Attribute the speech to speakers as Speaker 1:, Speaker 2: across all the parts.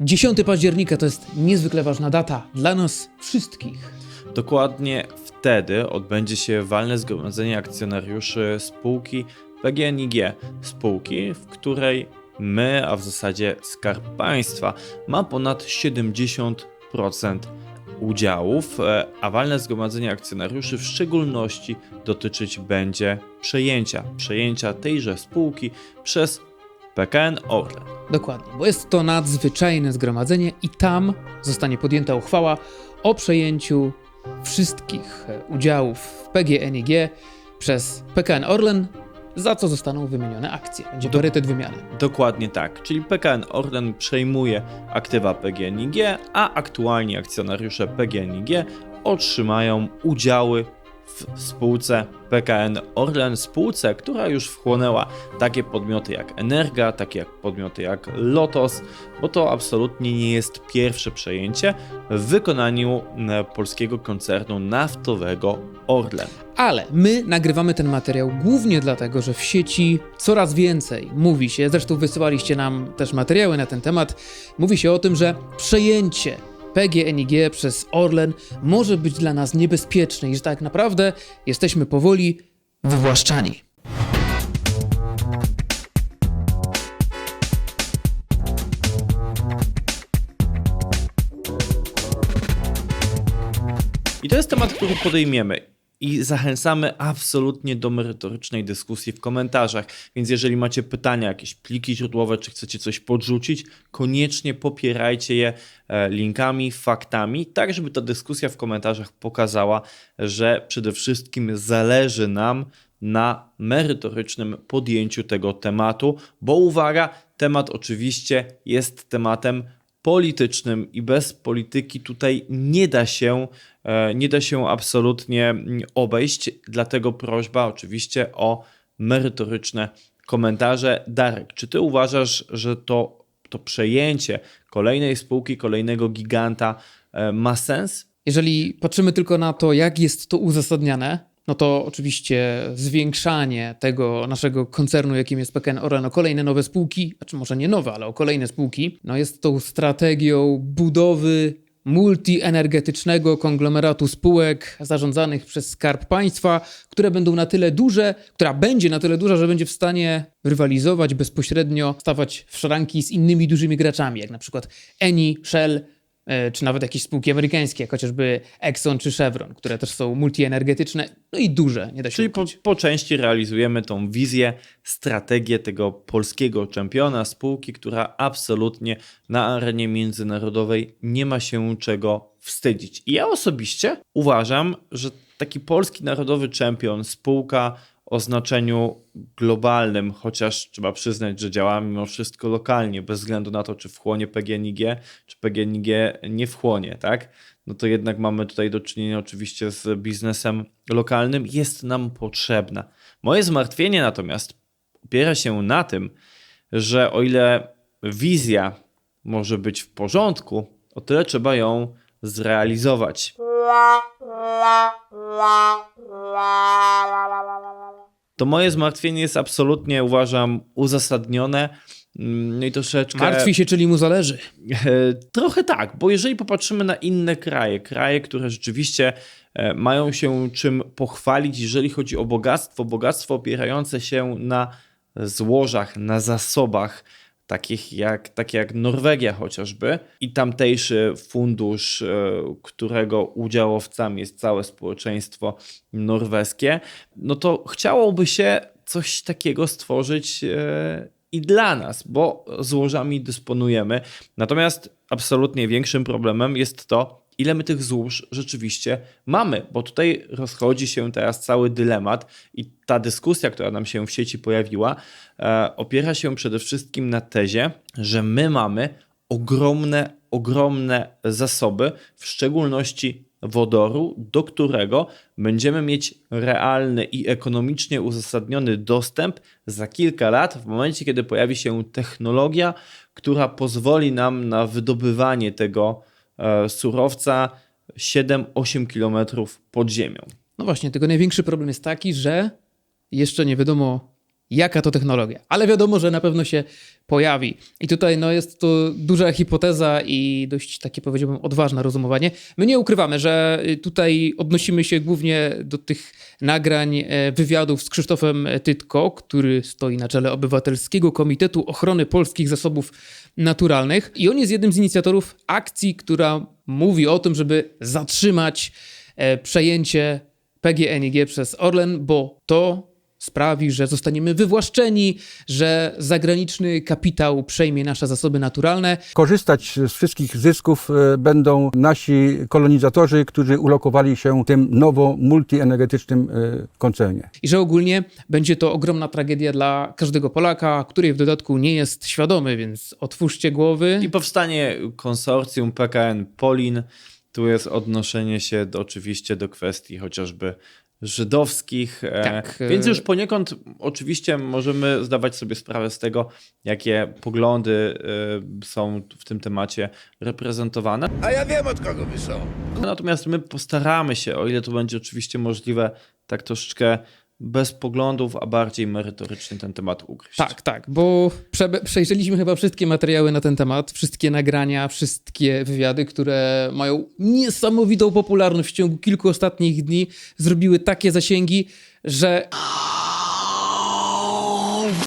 Speaker 1: 10 października to jest niezwykle ważna data dla nas wszystkich.
Speaker 2: Dokładnie wtedy odbędzie się walne zgromadzenie akcjonariuszy spółki PGNiG, spółki, w której my, a w zasadzie Skarb Państwa, ma ponad 70% udziałów, e, a walne zgromadzenie akcjonariuszy w szczególności dotyczyć będzie przejęcia, przejęcia tejże spółki przez PKN Orlen.
Speaker 1: Dokładnie, bo jest to nadzwyczajne zgromadzenie i tam zostanie podjęta uchwała o przejęciu wszystkich e, udziałów w PGNiG przez PKN Orlen, za co zostaną wymienione akcje. Będzie
Speaker 2: Do-
Speaker 1: parytet wymiany.
Speaker 2: Dokładnie tak, czyli PKN Orlen przejmuje aktywa PGNiG, a aktualni akcjonariusze PGNiG otrzymają udziały w spółce PKN Orlen, spółce, która już wchłonęła takie podmioty jak Energa, takie jak podmioty jak Lotos, bo to absolutnie nie jest pierwsze przejęcie w wykonaniu polskiego koncernu naftowego Orlen.
Speaker 1: Ale my nagrywamy ten materiał głównie dlatego, że w sieci coraz więcej mówi się, zresztą wysyłaliście nam też materiały na ten temat, mówi się o tym, że przejęcie PGNiG przez Orlen może być dla nas niebezpieczne i że tak naprawdę jesteśmy powoli wywłaszczani.
Speaker 2: I to jest temat, który podejmiemy. I zachęcamy absolutnie do merytorycznej dyskusji w komentarzach. Więc jeżeli macie pytania, jakieś pliki źródłowe, czy chcecie coś podrzucić, koniecznie popierajcie je e, linkami, faktami, tak żeby ta dyskusja w komentarzach pokazała, że przede wszystkim zależy nam na merytorycznym podjęciu tego tematu, bo uwaga, temat oczywiście jest tematem politycznym i bez polityki tutaj nie da się, e, nie da się absolutnie mm, obejść. Dlatego prośba oczywiście o merytoryczne komentarze. Darek, czy ty uważasz, że to, to przejęcie kolejnej spółki, kolejnego giganta e, ma sens?
Speaker 1: Jeżeli patrzymy tylko na to, jak jest to uzasadniane, no to oczywiście zwiększanie tego naszego koncernu, jakim jest PKN Orlen, o kolejne nowe spółki, znaczy może nie nowe, ale o kolejne spółki, no jest tą strategią budowy multienergetycznego konglomeratu spółek zarządzanych przez Skarb Państwa, które będą na tyle duże, która będzie na tyle duża, że będzie w stanie rywalizować bezpośrednio, stawać w szranki z innymi dużymi graczami, jak na przykład Eni, Shell, czy nawet jakieś spółki amerykańskie, jak chociażby Exxon czy Chevron, które też są multienergetyczne, no i duże, nie da się
Speaker 2: Czyli po, po części realizujemy tą wizję, strategię tego polskiego czempiona, spółki, która absolutnie na arenie międzynarodowej nie ma się czego wstydzić. I ja osobiście uważam, że taki polski narodowy czempion, spółka o znaczeniu globalnym, chociaż trzeba przyznać, że działamy mimo wszystko lokalnie, bez względu na to, czy wchłonie PGNiG, czy PGNiG nie wchłonie, tak? No to jednak mamy tutaj do czynienia oczywiście z biznesem lokalnym, jest nam potrzebna. Moje zmartwienie natomiast opiera się na tym, że o ile wizja może być w porządku, o tyle trzeba ją zrealizować. To moje zmartwienie jest absolutnie, uważam, uzasadnione. Mm, No i troszeczkę.
Speaker 1: Martwi się, czyli mu zależy.
Speaker 2: E, Trochę tak, bo jeżeli popatrzymy na inne kraje, kraje, które rzeczywiście e, mają się czym pochwalić, jeżeli chodzi o bogactwo, bogactwo opierające się na złożach, na zasobach, takich jak, takie jak Norwegia chociażby, i tamtejszy fundusz, e, którego udziałowcami jest całe społeczeństwo norweskie, no to chciałoby się coś takiego stworzyć e, i dla nas, bo złożami dysponujemy. Natomiast absolutnie większym problemem jest to, ile my tych złóż rzeczywiście mamy, bo tutaj rozchodzi się teraz cały dylemat i ta dyskusja, która nam się w sieci pojawiła, e, opiera się przede wszystkim na tezie, że my mamy ogromne, ogromne zasoby, w szczególności wodoru, do którego będziemy mieć realny i ekonomicznie uzasadniony dostęp za kilka lat, w momencie, kiedy pojawi się technologia, która pozwoli nam na wydobywanie tego surowca 7-8 km pod ziemią.
Speaker 1: No właśnie, tylko największy problem jest taki, że jeszcze nie wiadomo jaka to technologia, ale wiadomo, że na pewno się pojawi. I tutaj no, jest to duża hipoteza i dość takie powiedziałbym odważne rozumowanie. My nie ukrywamy, że y, tutaj odnosimy się głównie do tych nagrań, e, wywiadów z Krzysztofem Tytko, który stoi na czele Obywatelskiego Komitetu Ochrony Polskich Zasobów Naturalnych i on jest jednym z inicjatorów akcji, która mówi o tym, żeby zatrzymać e, przejęcie PGNiG przez Orlen, bo to sprawi, że zostaniemy wywłaszczeni, że zagraniczny kapitał przejmie nasze zasoby naturalne.
Speaker 3: Korzystać z wszystkich zysków e, będą nasi kolonizatorzy, którzy ulokowali się w tym nowo multienergetycznym e, koncernie.
Speaker 1: I że ogólnie będzie to ogromna tragedia dla każdego Polaka, który w dodatku nie jest świadomy, więc otwórzcie głowy.
Speaker 2: I powstanie konsorcjum PKN Polin. Tu jest odnoszenie się do, oczywiście do kwestii chociażby żydowskich. e,
Speaker 1: Tak, e-
Speaker 2: Więc już poniekąd oczywiście możemy zdawać sobie sprawę z tego, jakie poglądy e, są w tym temacie reprezentowane.
Speaker 4: A ja wiem od kogo wy są.
Speaker 2: Natomiast my postaramy się, o ile to będzie oczywiście możliwe, tak troszeczkę bez poglądów, a bardziej merytorycznie ten temat ugryźć.
Speaker 1: Tak, tak, bo prze- przejrzeliśmy chyba wszystkie materiały na ten temat, wszystkie nagrania, wszystkie wywiady, które mają niesamowitą popularność w ciągu kilku ostatnich dni, zrobiły takie zasięgi, że.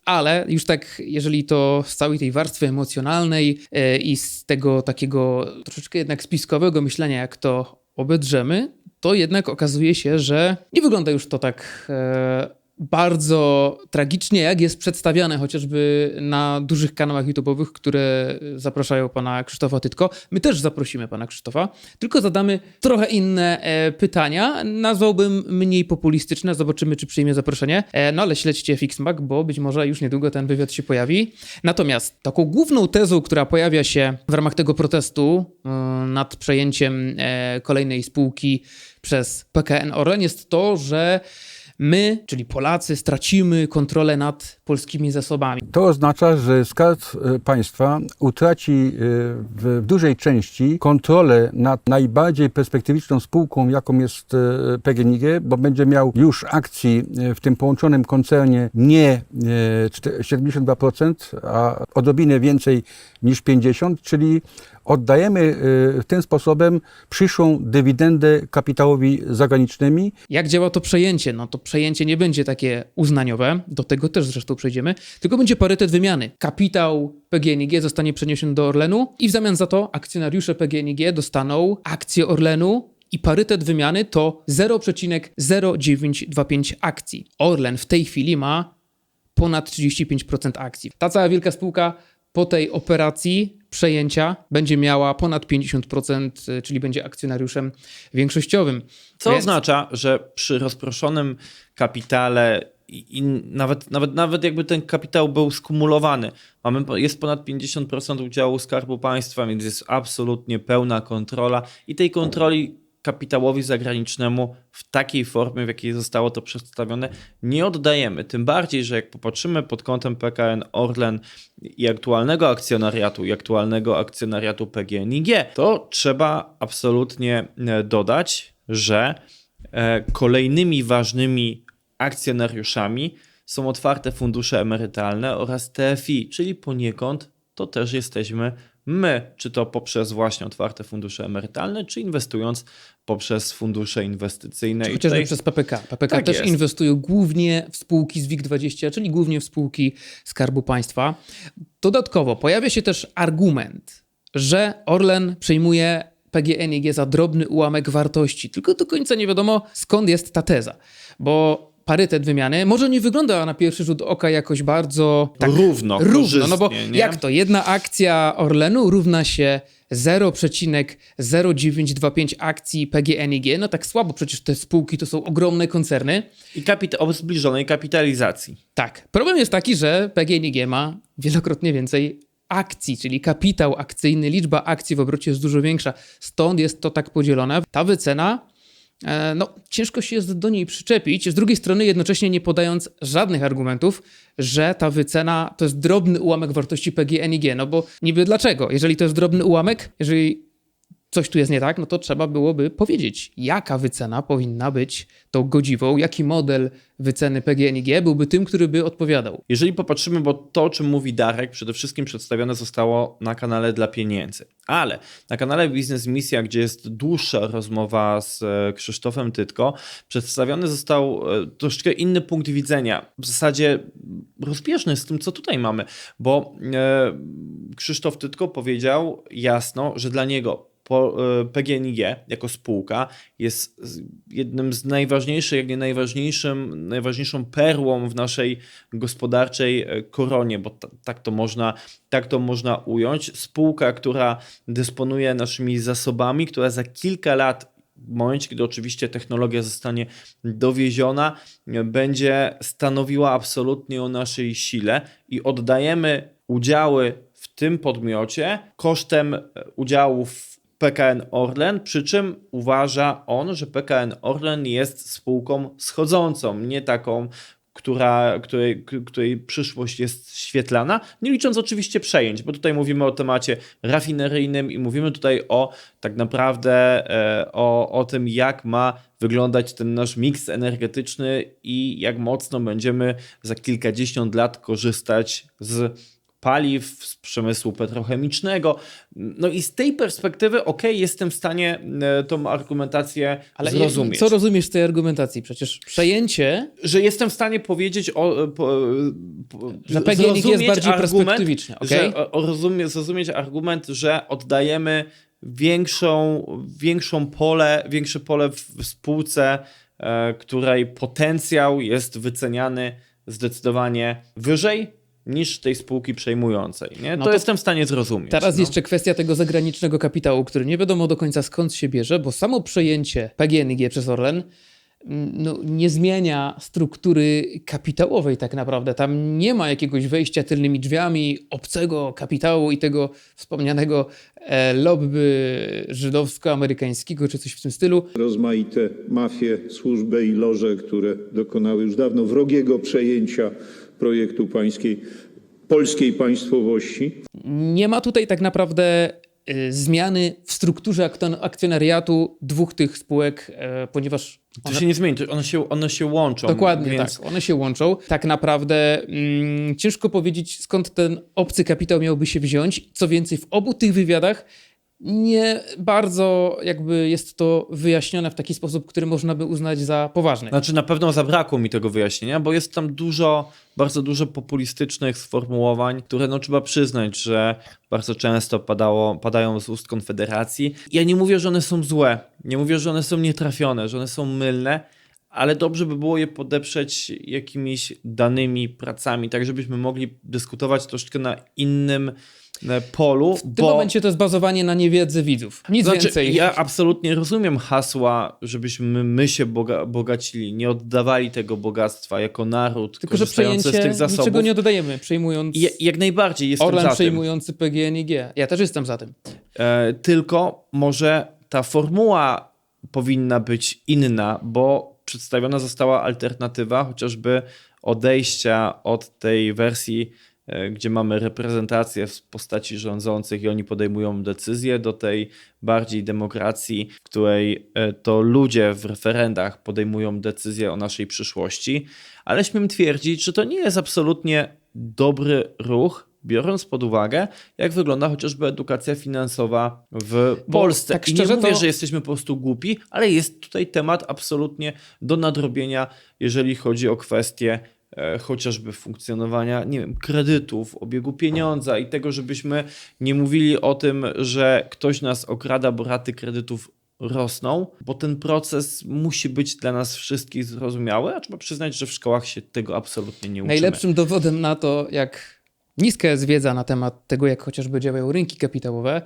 Speaker 1: Ale już tak, jeżeli to z całej tej warstwy emocjonalnej e, i z tego takiego troszeczkę jednak spiskowego myślenia, jak to obedrzemy, to jednak okazuje się, że nie wygląda już to tak e, bardzo tragicznie, jak jest przedstawiane chociażby na dużych kanałach YouTube'owych, które zapraszają pana Krzysztofa Tytko. My też zaprosimy pana Krzysztofa, tylko zadamy trochę inne e, pytania. Nazwałbym mniej populistyczne, zobaczymy, czy przyjmie zaproszenie. E, no ale śledźcie Fixmag, bo być może już niedługo ten wywiad się pojawi. Natomiast taką główną tezą, która pojawia się w ramach tego protestu e, nad przejęciem e, kolejnej spółki przez PKN Orlen jest to, że my, czyli Polacy, stracimy kontrolę nad polskimi zasobami.
Speaker 3: To oznacza, że Skarb e, Państwa utraci e, w dużej części kontrolę nad najbardziej perspektywiczną spółką, jaką jest e, PGNiG, bo będzie miał już akcji w tym połączonym koncernie nie e, czte- 72%, a odrobinę więcej niż 50%, czyli oddajemy e, tym sposobem przyszłą dywidendę kapitałowi zagranicznymi,
Speaker 1: Jak działa to przejęcie? No to przejęcie nie będzie takie uznaniowe, do tego też zresztą przejdziemy, tylko będzie parytet wymiany. Kapitał PGNiG zostanie przeniesiony do Orlenu i w zamian za to akcjonariusze PGNiG dostaną akcje Orlenu i parytet wymiany to 0,0925 akcji. Orlen w tej chwili ma ponad 35% akcji. Ta cała wielka spółka po tej operacji przejęcia będzie miała ponad 50%, y, czyli będzie akcjonariuszem większościowym.
Speaker 2: Co
Speaker 1: Więc-
Speaker 2: oznacza, że przy rozproszonym kapitale i, nawet, nawet, nawet jakby ten kapitał był skumulowany, mamy, jest ponad 50% udziału Skarbu Państwa, więc jest absolutnie pełna kontrola i tej kontroli kapitałowi zagranicznemu w takiej formie, w jakiej zostało to przedstawione, nie oddajemy. Tym bardziej, że jak popatrzymy pod kątem PKN Orlen i aktualnego akcjonariatu, i aktualnego akcjonariatu PGNiG, to trzeba absolutnie e, dodać, że e, kolejnymi ważnymi akcjonariuszami są otwarte fundusze emerytalne oraz TFI, czyli poniekąd to też jesteśmy my, czy to poprzez właśnie otwarte fundusze emerytalne, czy inwestując poprzez fundusze inwestycyjne.
Speaker 1: Czy chociażby
Speaker 2: tutaj-
Speaker 1: przez PPK. PPK
Speaker 2: Tak
Speaker 1: też
Speaker 2: jest.
Speaker 1: inwestują głównie w spółki z WIG20, czyli głównie w spółki Skarbu Państwa. Dodatkowo pojawia się też argument, że Orlen przejmuje PGNiG za drobny ułamek wartości. Tylko do końca nie wiadomo skąd jest ta teza, bo parytet wymiany może nie wygląda na pierwszy rzut oka jakoś bardzo tak
Speaker 2: Równo,
Speaker 1: równo, no bo
Speaker 2: nie?
Speaker 1: jak to jedna akcja Orlenu równa się 0,0925 akcji PGNiG, no tak słabo, przecież te spółki to są ogromne koncerny.
Speaker 2: I kapita- o zbliżonej kapitalizacji.
Speaker 1: Tak, problem jest taki, że PGNiG ma wielokrotnie więcej akcji, czyli kapitał akcyjny, liczba akcji w obrocie jest dużo większa, stąd jest to tak podzielone. Ta wycena, no ciężko się jest do niej przyczepić, z drugiej strony jednocześnie nie podając żadnych argumentów, że ta wycena to jest drobny ułamek wartości PGNiG, no bo niby dlaczego? Jeżeli to jest drobny ułamek, jeżeli coś tu jest nie tak, no to trzeba byłoby powiedzieć, jaka wycena powinna być tą godziwą, jaki model wyceny PGNiG byłby tym, który by odpowiadał.
Speaker 2: Jeżeli popatrzymy, bo to, o czym mówi Darek, przede wszystkim przedstawione zostało na kanale dla pieniędzy. Ale na kanale Biznes Misja, gdzie jest dłuższa rozmowa z e, Krzysztofem Tytko, przedstawiony został e, troszeczkę inny punkt widzenia. W zasadzie rozbieżny z tym, co tutaj mamy, bo e, Krzysztof Tytko powiedział jasno, że dla niego PGNiG jako spółka jest jednym z najważniejszych, jak nie najważniejszym, najważniejszą perłą w naszej gospodarczej e, koronie, bo ta, tak, to można, tak to można ująć. Spółka, która dysponuje naszymi zasobami, która za kilka lat w momencie, kiedy oczywiście technologia zostanie dowieziona, e, będzie stanowiła absolutnie o naszej sile i oddajemy udziały w tym podmiocie kosztem e, udziałów PKN Orlen, przy czym uważa on, że PKN Orlen jest spółką schodzącą, nie taką, która, której, której przyszłość jest świetlana, nie licząc oczywiście przejęć, bo tutaj mówimy o temacie rafineryjnym i mówimy tutaj o tak naprawdę e, o, o tym, jak ma wyglądać ten nasz miks energetyczny i jak mocno będziemy za kilkadziesiąt lat korzystać z paliw, z przemysłu petrochemicznego. No i z tej perspektywy, ok, jestem w stanie e, tą argumentację
Speaker 1: Ale
Speaker 2: zrozumieć.
Speaker 1: co rozumiesz z tej argumentacji? Przecież przejęcie
Speaker 2: Że jestem w stanie powiedzieć o. Po, po,
Speaker 1: Że PGNiG jest bardziej
Speaker 2: argument,
Speaker 1: okej?
Speaker 2: Że rozumie, zrozumieć argument, że oddajemy większą, większą pole, większe pole w w spółce, e, której potencjał jest wyceniany zdecydowanie wyżej niż tej spółki przejmującej. Nie?
Speaker 1: No
Speaker 2: to,
Speaker 1: to
Speaker 2: jestem w stanie zrozumieć.
Speaker 1: Teraz
Speaker 2: no.
Speaker 1: jeszcze kwestia tego zagranicznego kapitału, który nie wiadomo do końca skąd się bierze, bo samo przejęcie PGNiG przez Orlen mm, no, nie zmienia struktury kapitałowej tak naprawdę. Tam nie ma jakiegoś wejścia tylnymi drzwiami obcego kapitału i tego wspomnianego e, lobby żydowsko-amerykańskiego czy coś w tym stylu.
Speaker 4: rozmaite mafie, służby i loże, które dokonały już dawno wrogiego przejęcia projektu pańskiej, polskiej państwowości.
Speaker 1: Nie ma tutaj tak naprawdę e, zmiany w strukturze akcjonariatu dwóch tych spółek, e, ponieważ
Speaker 2: To się nie zmieni, one się, one się łączą.
Speaker 1: Dokładnie
Speaker 2: więc
Speaker 1: tak, one się łączą. Tak naprawdę mm, ciężko powiedzieć, skąd ten obcy kapitał miałby się wziąć. Co więcej, w obu tych wywiadach nie bardzo jakby jest to wyjaśnione w taki sposób, który można by uznać za poważny.
Speaker 2: Znaczy na pewno zabrakło mi tego wyjaśnienia, bo jest tam dużo, bardzo dużo populistycznych sformułowań, które no trzeba przyznać, że bardzo często padało, padają z ust Konfederacji. Ja nie mówię, że one są złe, nie mówię, że one są nietrafione, że one są mylne, ale dobrze by było je podeprzeć jakimiś danymi pracami, tak żebyśmy mogli dyskutować troszeczkę na innym polu.
Speaker 1: w tym momencie to jest bazowanie na niewiedzy widzów. Nic
Speaker 2: Znaczy,
Speaker 1: więcej.
Speaker 2: Ja absolutnie rozumiem hasła, żebyśmy my się boga, bogacili, nie oddawali tego bogactwa jako naród,
Speaker 1: Tylko, że
Speaker 2: korzystający z
Speaker 1: przejęcie
Speaker 2: tych zasobów.
Speaker 1: niczego nie dodajemy, przejmując
Speaker 2: I, jak najbardziej jestem
Speaker 1: Orlen
Speaker 2: za tym.
Speaker 1: przejmujący PGNiG. Ja też jestem za tym.
Speaker 2: E, tylko może ta formuła powinna być inna, bo przedstawiona została alternatywa chociażby odejścia od tej wersji, e, gdzie mamy reprezentację w postaci rządzących i oni podejmują decyzje, do tej bardziej demokracji, w której e, to ludzie w referendach podejmują decyzje o naszej przyszłości. Ale śmiem twierdzić, że to nie jest absolutnie dobry ruch, biorąc pod uwagę, jak wygląda chociażby edukacja finansowa w
Speaker 1: Bo
Speaker 2: Polsce.
Speaker 1: tak
Speaker 2: I nie mówię,
Speaker 1: to-
Speaker 2: że jesteśmy po prostu głupi, ale jest tutaj temat absolutnie do nadrobienia, jeżeli chodzi o kwestie e, chociażby funkcjonowania, nie wiem, kredytów, obiegu pieniądza i tego, żebyśmy nie mówili o tym, że ktoś nas okrada, bo raty kredytów rosną, bo ten proces musi być dla nas wszystkich zrozumiały, a trzeba przyznać, że w szkołach się tego absolutnie nie uczymy.
Speaker 1: Najlepszym dowodem na to, jak niska jest wiedza na temat tego, jak chociażby działają rynki kapitałowe,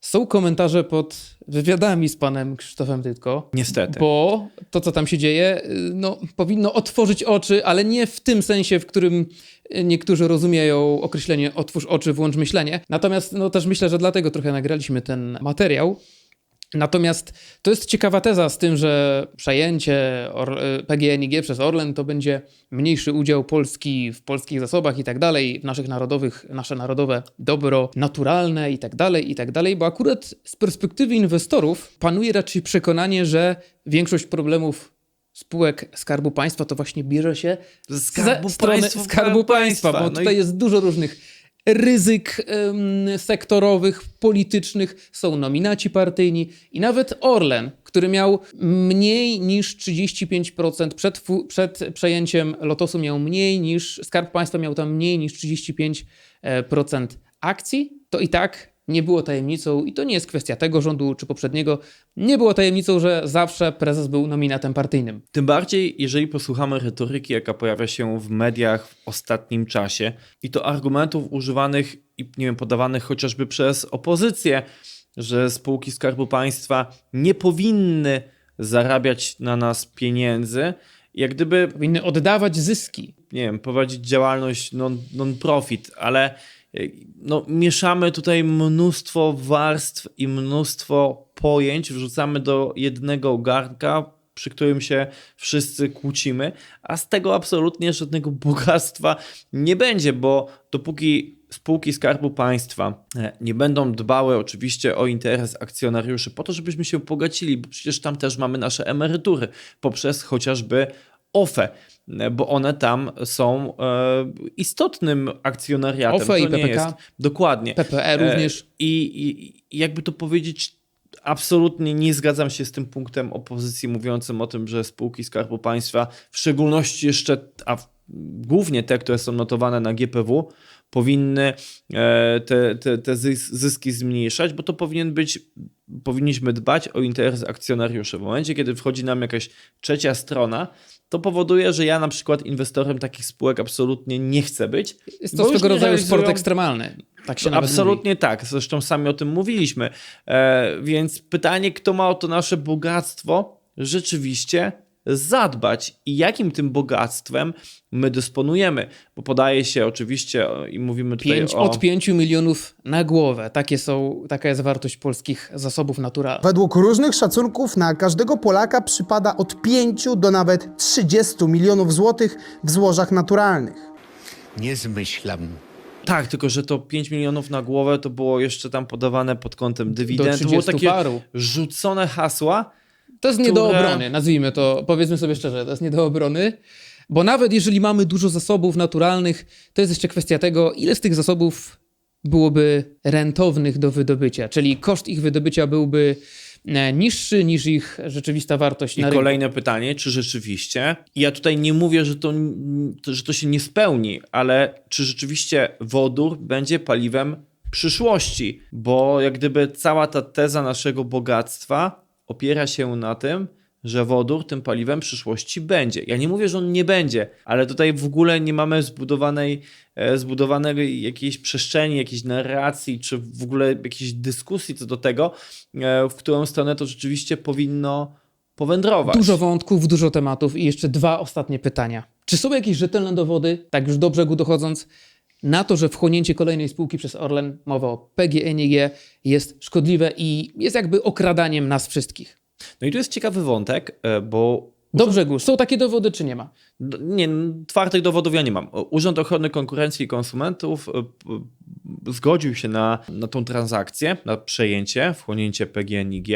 Speaker 1: są komentarze pod wywiadami z panem Krzysztofem Tytko.
Speaker 2: Niestety.
Speaker 1: Bo to, co tam się dzieje, y, no, powinno otworzyć oczy, ale nie w tym sensie, w którym y, niektórzy rozumieją określenie otwórz oczy, włącz myślenie. Natomiast no, też myślę, że dlatego trochę nagraliśmy ten materiał, Natomiast to jest ciekawa teza z tym, że przejęcie y, PGNiG przez Orlen to będzie mniejszy udział Polski w polskich zasobach i tak dalej, w naszych narodowych, nasze narodowe dobro naturalne i tak dalej, i tak dalej, bo akurat z perspektywy inwestorów panuje raczej przekonanie, że większość problemów spółek Skarbu Państwa to właśnie bierze się
Speaker 2: Ze Skarbu
Speaker 1: ze strony Skarbu Państwa, bo
Speaker 2: No i-
Speaker 1: tutaj jest dużo różnych ryzyk em, sektorowych, politycznych, są nominaci partyjni. I nawet Orlen, który miał mniej niż 35% przed, przed przejęciem Lotosu miał mniej niż, Skarb Państwa miał tam mniej niż 35% akcji, to i tak nie było tajemnicą, i to nie jest kwestia tego rządu czy poprzedniego, nie było tajemnicą, że zawsze prezes był nominatem partyjnym.
Speaker 2: Tym bardziej, jeżeli posłuchamy retoryki, jaka pojawia się w mediach w ostatnim czasie i to argumentów używanych i nie wiem, podawanych chociażby przez opozycję, że spółki Skarbu Państwa nie powinny zarabiać na nas pieniędzy, jak gdyby
Speaker 1: Powinny oddawać zyski.
Speaker 2: nie wiem, prowadzić działalność non- non-profit, ale y, no, mieszamy tutaj mnóstwo warstw i mnóstwo pojęć, wrzucamy do jednego garnka, przy którym się wszyscy kłócimy, a z tego absolutnie żadnego bogactwa nie będzie, bo dopóki spółki Skarbu Państwa e, nie będą dbały oczywiście o interes akcjonariuszy po to, żebyśmy się bogacili, bo przecież tam też mamy nasze emerytury poprzez chociażby OFE, bo one tam są e, istotnym akcjonariatem.
Speaker 1: OFE i PPK.
Speaker 2: jest dokładnie.
Speaker 1: PPE również.
Speaker 2: E, I, i i jakby to powiedzieć, absolutnie nie zgadzam się z tym punktem opozycji mówiącym o tym, że spółki Skarbu Państwa, w szczególności jeszcze, a głównie te, które są notowane na GPW, powinny e, te, te, te zys- zyski zmniejszać, bo to powinien być, powinniśmy dbać o interes akcjonariuszy. W momencie, kiedy wchodzi nam jakaś trzecia strona, to powoduje, że ja na przykład inwestorem takich spółek absolutnie nie chcę być.
Speaker 1: Jest to swego rodzaju sport
Speaker 2: realizują-
Speaker 1: ekstremalny. Tak się mówi.
Speaker 2: Absolutnie tak, zresztą sami o tym mówiliśmy. E, więc pytanie, kto ma o to nasze bogactwo rzeczywiście zadbać i jakim tym bogactwem my dysponujemy. Bo podaje się oczywiście i mówimy tutaj
Speaker 1: Pięć,
Speaker 2: o...
Speaker 1: Od 5 milionów na głowę. Takie są, taka jest wartość polskich zasobów naturalnych.
Speaker 5: Według różnych szacunków na każdego Polaka przypada od 5 do nawet 30 milionów złotych w złożach naturalnych.
Speaker 6: Nie zmyślam.
Speaker 2: Tak, tylko że to 5 milionów na głowę to było jeszcze tam podawane pod kątem dywidend. To było
Speaker 1: 30
Speaker 2: takie
Speaker 1: paru.
Speaker 2: rzucone hasła.
Speaker 1: To jest nie do
Speaker 2: które-
Speaker 1: obrony, nazwijmy to, powiedzmy sobie szczerze, to jest nie do obrony. Bo nawet jeżeli mamy dużo zasobów naturalnych, to jest jeszcze kwestia tego, ile z tych zasobów byłoby rentownych do wydobycia, czyli koszt ich wydobycia byłby e, niższy niż ich rzeczywista wartość
Speaker 2: I
Speaker 1: na rynku.
Speaker 2: kolejne pytanie, czy rzeczywiście, ja tutaj nie mówię, że to, że to się nie spełni, ale czy rzeczywiście wodór będzie paliwem przyszłości? Bo jak gdyby cała ta teza naszego bogactwa opiera się na tym, że wodór tym paliwem przyszłości będzie. Ja nie mówię, że on nie będzie, ale tutaj w ogóle nie mamy zbudowanej, e, zbudowanej jakiejś przestrzeni, jakiejś narracji, czy w ogóle jakiejś dyskusji co do tego, e, w którą stronę to rzeczywiście powinno powędrować.
Speaker 1: Dużo wątków, dużo tematów i jeszcze dwa ostatnie pytania. Czy są jakieś rzetelne dowody, tak już do brzegu dochodząc, na to, że wchłonięcie kolejnej spółki przez Orlen, mowa o PGNiG, jest szkodliwe i jest jakby okradaniem nas wszystkich?
Speaker 2: No i tu jest ciekawy wątek, e, bo
Speaker 1: Do brzegu. Są takie dowody, czy nie ma?
Speaker 2: d- nie, twardych dowodów ja nie mam. Urząd Ochrony Konkurencji i Konsumentów e, p- zgodził się na, na tą transakcję, na przejęcie, wchłonięcie PGNiG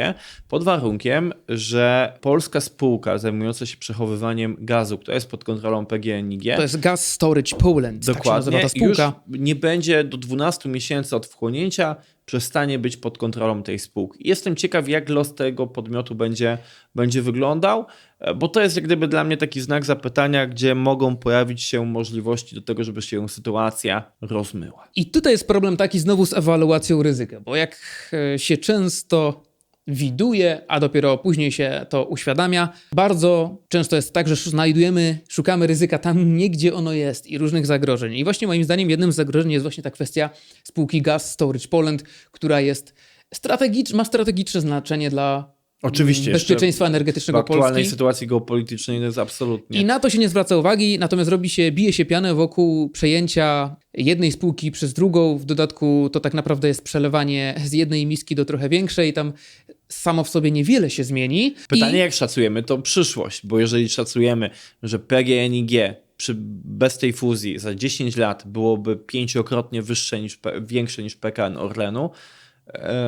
Speaker 2: pod warunkiem, że polska spółka zajmująca się przechowywaniem gazu, która jest pod kontrolą PGNiG,
Speaker 1: To jest Gas Storage Poland, tak się nazywa
Speaker 2: Dokładnie.
Speaker 1: ta spółka.
Speaker 2: Już nie będzie do 12 miesięcy od wchłonięcia, przestanie być pod kontrolą tej spółki. Jestem ciekaw, jak los tego podmiotu będzie, będzie wyglądał, e, bo to jest jak gdyby dla mnie taki znak zapytania, gdzie mogą pojawić się możliwości do tego, żeby się sytuacja rozmyła.
Speaker 1: I tutaj jest problem taki znowu z ewaluacją ryzyka, bo jak e, się często widuje, a dopiero później się to uświadamia, bardzo często jest tak, że znajdujemy, szukamy ryzyka tam nie, gdzie ono jest i różnych zagrożeń. I właśnie moim zdaniem jednym z zagrożeń jest właśnie ta kwestia spółki Gas Storage Poland, która jest strategicz, ma strategiczne znaczenie dla
Speaker 2: Oczywiście,
Speaker 1: bezpieczeństwa
Speaker 2: W
Speaker 1: energetycznego
Speaker 2: aktualnej
Speaker 1: Polski.
Speaker 2: sytuacji geopolitycznej to jest absolutnie.
Speaker 1: I na to się nie zwraca uwagi, natomiast robi się, bije się pianę wokół przejęcia jednej spółki przez drugą. W dodatku to tak naprawdę jest przelewanie z jednej miski do trochę większej. Tam samo w sobie niewiele się zmieni.
Speaker 2: Pytanie,
Speaker 1: I
Speaker 2: jak szacujemy to przyszłość, bo jeżeli szacujemy, że PGNiG przy, bez tej fuzji za 10 lat byłoby pięciokrotnie wyższe niż, większe niż PKN Orlenu,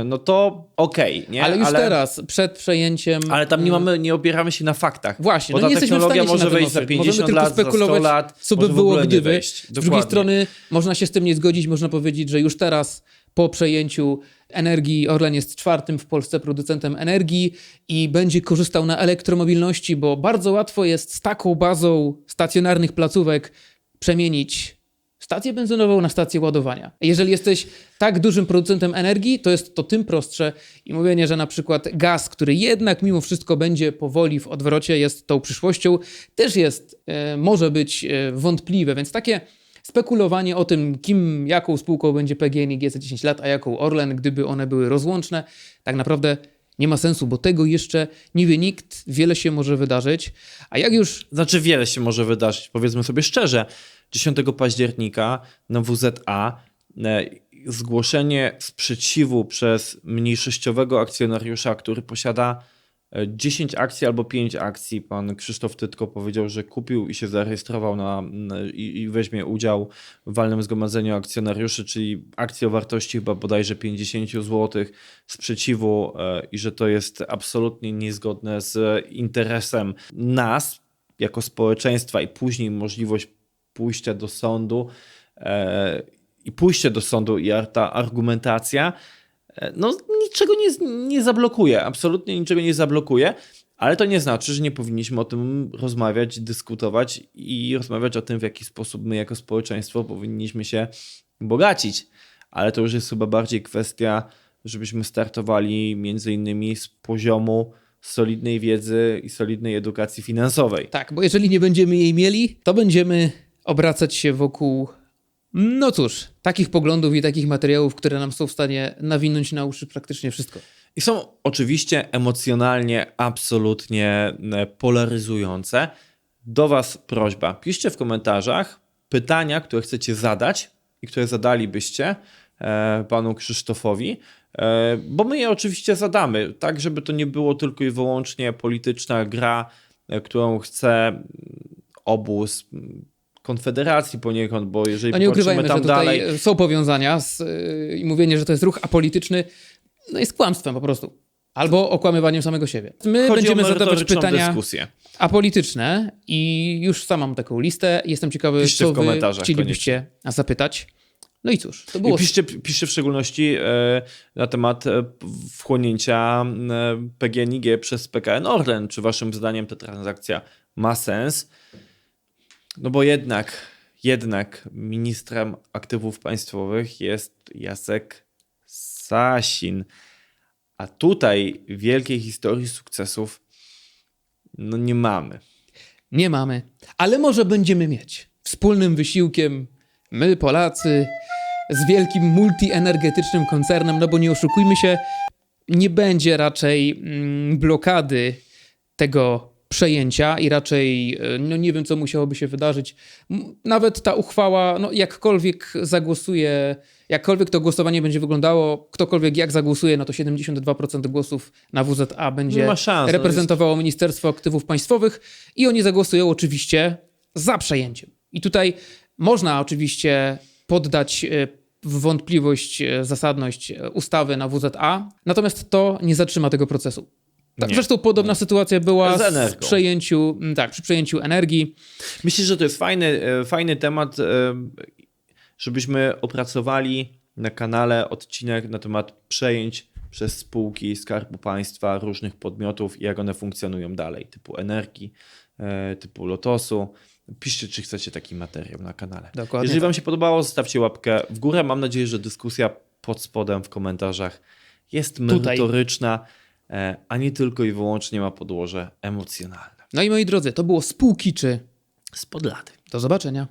Speaker 2: no to okej, nie?
Speaker 1: ale już teraz, przed przejęciem.
Speaker 2: Ale tam nie mamy, nie opieramy się na faktach.
Speaker 1: Właśnie,
Speaker 2: bo
Speaker 1: no
Speaker 2: ta
Speaker 1: nie jesteśmy w
Speaker 2: technologia może
Speaker 1: na
Speaker 2: wejść za
Speaker 1: dotrzeć.
Speaker 2: 50
Speaker 1: Możemy tylko
Speaker 2: lat, za 100
Speaker 1: spekulować,
Speaker 2: lat,
Speaker 1: co by było gdyby.
Speaker 2: wejść.
Speaker 1: Z drugiej strony można się z tym nie zgodzić, można powiedzieć, że już teraz po przejęciu energii Orlen jest czwartym w Polsce producentem energii i będzie korzystał na elektromobilności, bo bardzo łatwo jest z taką bazą stacjonarnych placówek przemienić stację benzynową na stację ładowania. Jeżeli jesteś tak dużym producentem energii, to jest to tym prostsze i mówienie, że na przykład gaz, który jednak mimo wszystko będzie powoli w odwrocie, jest tą przyszłością, też jest, e, może być e, wątpliwe, więc takie spekulowanie o tym, kim, jaką spółką będzie PGNiG za 10 lat, a jaką Orlen, gdyby one były rozłączne, tak naprawdę nie ma sensu, bo tego jeszcze nie wie nikt, wiele się może wydarzyć, a jak już
Speaker 2: Znaczy wiele się może wydarzyć, powiedzmy sobie szczerze. 10 października na WZA e, zgłoszenie sprzeciwu przez mniejszościowego akcjonariusza, który posiada e, 10 akcji albo 5 akcji. Pan Krzysztof Tytko powiedział, że kupił i się zarejestrował na, i, i weźmie udział w walnym zgromadzeniu akcjonariuszy, czyli akcje o wartości chyba bodajże 50 zł sprzeciwu e, i że to jest absolutnie niezgodne z interesem nas jako społeczeństwa i później możliwość pójścia do sądu e, i pójście do sądu i ta argumentacja e, no niczego nie, nie zablokuje, absolutnie niczego nie zablokuje, ale to nie znaczy, że nie powinniśmy o tym rozmawiać, dyskutować i rozmawiać o tym, w jaki sposób my jako społeczeństwo powinniśmy się bogacić. Ale to już jest chyba bardziej kwestia, żebyśmy startowali między innymi z poziomu solidnej wiedzy i solidnej edukacji finansowej.
Speaker 1: Tak, bo jeżeli nie będziemy jej mieli, to będziemy obracać się wokół, no cóż, takich poglądów i takich materiałów, które nam są w stanie nawinąć na uszy praktycznie wszystko.
Speaker 2: I są oczywiście emocjonalnie absolutnie e, polaryzujące. Do Was prośba. Piszcie w komentarzach pytania, które chcecie zadać i które zadalibyście e, panu Krzysztofowi, e, bo my je oczywiście zadamy, tak żeby to nie było tylko i wyłącznie polityczna gra, którą chce mm, obóz mm, Konfederacji poniekąd, bo jeżeli
Speaker 1: No nie ukrywajmy, że
Speaker 2: tam
Speaker 1: tutaj
Speaker 2: dalej,
Speaker 1: są powiązania z, yy, i mówienie, że to jest ruch apolityczny, no jest kłamstwem po prostu. Albo okłamywaniem samego siebie. My
Speaker 2: chodzi
Speaker 1: będziemy zadawać pytania
Speaker 2: dyskusję.
Speaker 1: apolityczne i już sam mam taką listę. Jestem ciekawy,
Speaker 2: Piszcie
Speaker 1: co
Speaker 2: w komentarzach
Speaker 1: chcielibyście zapytać. No i cóż, to było
Speaker 2: I piszcie, piszcie w szczególności e, na temat e, wchłonięcia e, PGNiG przez PKN Orlen. Czy waszym zdaniem ta transakcja ma sens? No bo jednak, jednak ministrem aktywów państwowych jest Jacek Sasin. A tutaj wielkiej historii sukcesów no nie mamy.
Speaker 1: Nie mamy, ale może będziemy mieć. Wspólnym wysiłkiem my, Polacy, z wielkim multienergetycznym koncernem, no bo nie oszukujmy się, nie będzie raczej mm, blokady tego przejęcia i raczej, e, no nie wiem, co musiałoby się wydarzyć. Nawet ta uchwała, no jakkolwiek zagłosuje, jakkolwiek to głosowanie będzie wyglądało, ktokolwiek jak zagłosuje, no to 72% głosów na WZA będzie
Speaker 2: ma szans, no
Speaker 1: reprezentowało Ministerstwo Aktywów Państwowych i oni zagłosują oczywiście za przejęciem. I tutaj można oczywiście poddać e, w wątpliwość e, zasadność ustawy na WZA, natomiast to nie zatrzyma tego procesu. Tak, zresztą podobna sytuacja była
Speaker 2: Z
Speaker 1: przejęciu, m, tak, przy przejęciu energii.
Speaker 2: Myślę, że to jest fajny, e, fajny temat, e, żebyśmy opracowali na kanale odcinek na temat przejęć przez spółki Skarbu Państwa różnych podmiotów i jak one funkcjonują dalej, typu energii, e, typu lotosu. Piszcie, czy chcecie taki materiał na kanale.
Speaker 1: Dokładnie
Speaker 2: Jeżeli Wam
Speaker 1: tak.
Speaker 2: się podobało, zostawcie łapkę w górę. Mam nadzieję, że dyskusja pod spodem w komentarzach jest
Speaker 1: Tutaj.
Speaker 2: merytoryczna, e, a nie tylko i wyłącznie ma podłoże emocjonalne.
Speaker 1: No i moi drodzy, to było spółki czy
Speaker 2: Spod lady.
Speaker 1: do zobaczenia.